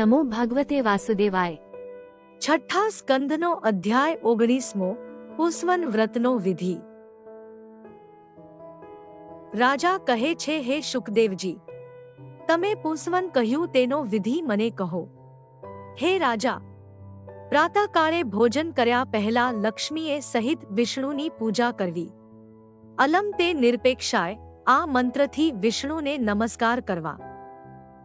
નમો ભગવતે વાસુદેવાય. છઠ્ઠા સ્કંદનો અધ્યાય ઓગણીસમો પુષ્વન વ્રતનો વિધિ. રાજા કહે છે, હે શુકદેવજી તમે પુષ્વન કહ્યું તેનો વિધિ મને કહો. હે રાજા, પ્રાતઃકાળે ભોજન કર્યા પહેલા લક્ષ્મીએ સહિત વિષ્ણુની પૂજા કરવી. અલમ તે નિરપેક્ષાય આ મંત્રથી વિષ્ણુને નમસ્કાર કરવા.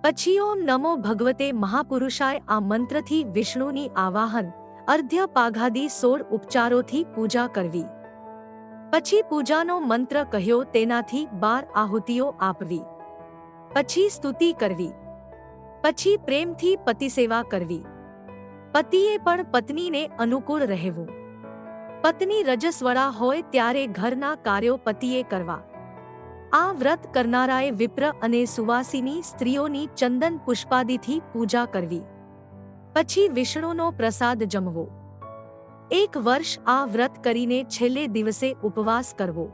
પછી ઓમ નમો ભગવતે મહાપુરુષાય આ મંત્રથી વિષ્ણુની આવાહન, અર્ધ્ય પાઘાદી સોળ ઉપચારોથી પૂજા કરવી. પછી પૂજાનો મંત્ર કહ્યો તેનાથી બાર આહુતિઓ આપવી. પછી સ્તુતિ કરવી. પછી પ્રેમથી પતિસેવા કરવી. પતિએ પણ પત્નીને અનુકૂળ રહેવું. પત્ની રજસ્વળા હોય ત્યારે ઘરના કાર્યો પતિએ કરવા. આ વ્રત કરનારાએ વિપ્ર અને સુવાસીની સ્ત્રીઓની ચંદન પુષ્પાદિથી પૂજા કરવી. પછી વિષ્ણુનો પ્રસાદ જમવો. એક વર્ષ આ વ્રત કરીને છેલ્લે દિવસે ઉપવાસ કરવો.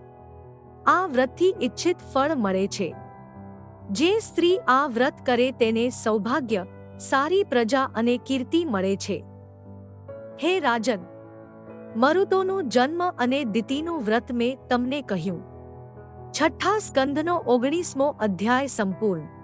આ વ્રતથી ઇચ્છિત ફળ મળે છે. જે સ્ત્રી આ વ્રત કરે તેને સૌભાગ્ય, સારી પ્રજા અને કીર્તિ મળે છે. હે રાજન, મરુતોનું જન્મ અને દિતિનું વ્રત મેં તમને કહ્યું. છઠ્ઠા સ્કંદનો ઓગણીસમો અધ્યાય સંપૂર્ણ.